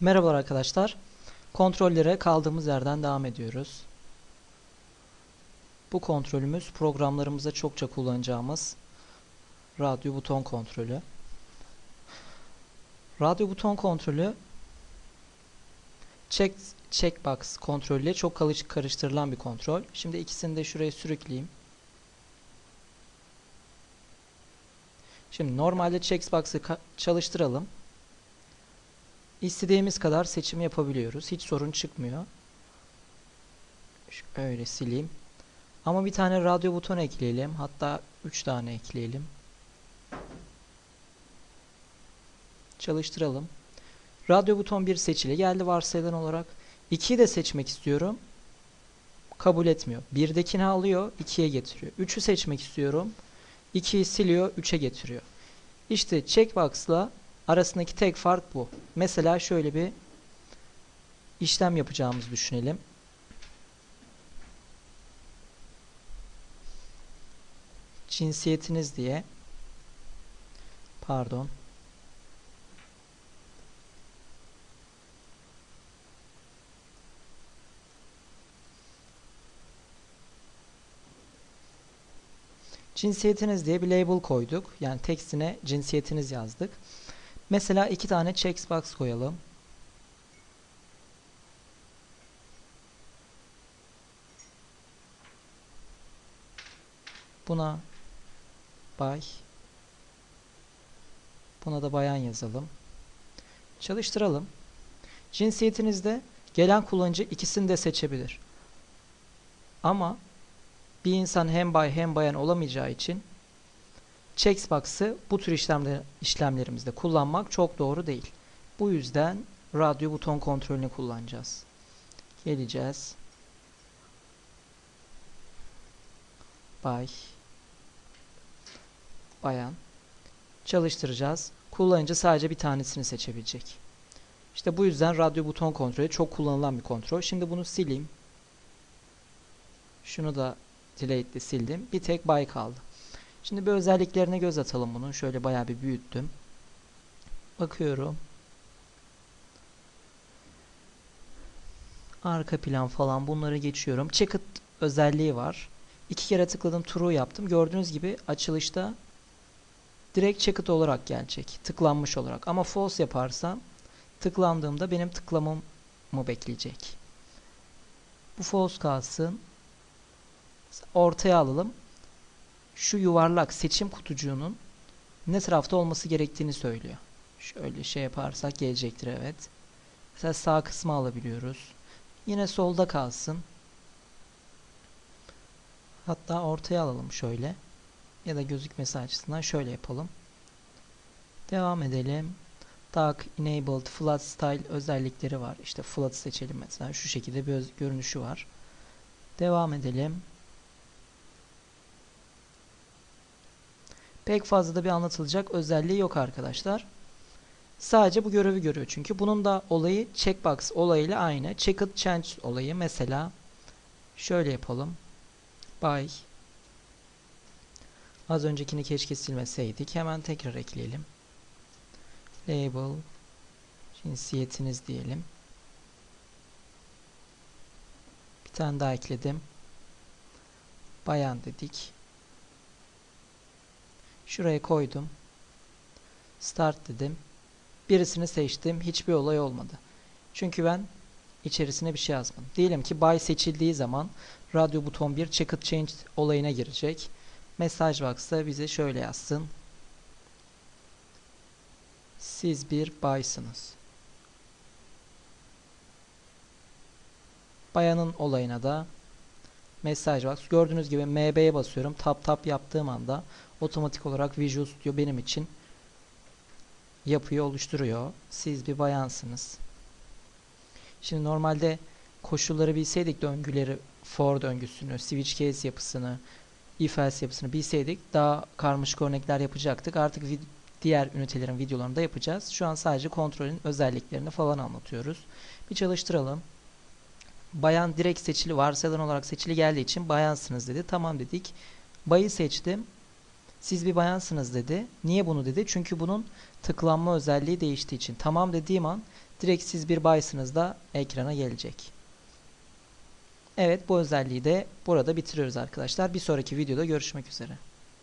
Merhabalar arkadaşlar. Kontrollere kaldığımız yerden devam ediyoruz. Bu kontrolümüz programlarımızda çokça kullanacağımız radyo buton kontrolü. Radyo buton kontrolü check, checkbox kontrolüyle çok karıştırılan bir kontrol. Şimdi ikisini de şuraya sürükleyeyim. Şimdi normalde checkbox'ı çalıştıralım. İstediğimiz kadar seçim yapabiliyoruz. Hiç sorun çıkmıyor. Şöyle sileyim. Ama bir tane radyo butonu ekleyelim. Hatta 3 tane ekleyelim. Çalıştıralım. Radyo buton 1 seçili geldi varsayılan olarak. 2'yi de seçmek istiyorum. Kabul etmiyor. 1'dekini alıyor, 2'ye getiriyor. 3'ü seçmek istiyorum. 2'yi siliyor, 3'e getiriyor. İşte checkbox'la arasındaki tek fark bu. Mesela şöyle bir işlem yapacağımızı düşünelim. Cinsiyetiniz diye pardon Cinsiyetiniz diye bir label koyduk. Yani tekstine cinsiyetiniz yazdık. Mesela iki tane checkbox koyalım. Buna bay buna da bayan yazalım. Çalıştıralım. Cinsiyetinizde gelen kullanıcı ikisini de seçebilir. Ama bir insan hem bay hem bayan olamayacağı için checkbox'ı bu tür işlemler, işlemlerimizde kullanmak çok doğru değil. Bu yüzden radyo buton kontrolünü kullanacağız. Geleceğiz. Bay bayan çalıştıracağız. Kullanıcı sadece bir tanesini seçebilecek. İşte bu yüzden radyo buton kontrolü çok kullanılan bir kontrol. Şimdi bunu sileyim. Şunu da delete'de sildim. Bir tek bay kaldı. Şimdi bir özelliklerine göz atalım bunun. Şöyle bayağı bir büyüttüm. Bakıyorum. Arka plan falan bunları geçiyorum. Checked özelliği var. İki kere tıkladım true yaptım. Gördüğünüz gibi açılışta direkt checked olarak gelecek. Tıklanmış olarak. Ama false yaparsam tıklandığımda benim tıklamamı bekleyecek. Bu false kalsın. Ortaya alalım şu yuvarlak seçim kutucuğunun ne tarafta olması gerektiğini söylüyor. Şöyle şey yaparsak gelecektir evet. Mesela sağ kısmı alabiliyoruz. Yine solda kalsın. Hatta ortaya alalım şöyle. Ya da gözükmesi açısından şöyle yapalım. Devam edelim. Dark Enabled Flat Style özellikleri var. İşte flat seçelim mesela. Şu şekilde bir görünüşü var. Devam edelim. Pek fazla da bir anlatılacak özelliği yok arkadaşlar. Sadece bu görevi görüyor çünkü. Bunun da olayı checkbox olayıyla aynı. Checked change olayı mesela şöyle yapalım. By Az öncekini keşke silmeseydik. Hemen tekrar ekleyelim. Label cinsiyetiniz diyelim. Bir tane daha ekledim. Bayan dedik. Şuraya koydum. Start dedim. Birisini seçtim. Hiçbir olay olmadı. Çünkü ben içerisine bir şey yazmadım. Diyelim ki buy seçildiği zaman radyo buton 1 checked change olayına girecek. Mesaj box'ta bize şöyle yazsın. Siz bir baysınız. Bayanın olayına da mesaj box. Gördüğünüz gibi MB'ye basıyorum. Tap tap yaptığım anda otomatik olarak Visual Studio benim için yapıyı oluşturuyor. Siz bir bayansınız. Şimdi normalde koşulları bilseydik döngüleri for döngüsünü, switch case yapısını, if else yapısını bilseydik daha karmaşık örnekler yapacaktık. Artık diğer ünitelerin videolarını da yapacağız. Şu an sadece kontrolün özelliklerini falan anlatıyoruz. Bir çalıştıralım. Bayan direkt seçili, varsayılan olarak seçili geldiği için bayansınız dedi. Tamam dedik. Bayı seçtim. Siz bir bayansınız dedi. Niye bunu dedi? Çünkü bunun tıklanma özelliği değiştiği için. Tamam dediğim an direkt siz bir baysınız da ekrana gelecek. Evet bu özelliği de burada bitiriyoruz arkadaşlar. Bir sonraki videoda görüşmek üzere.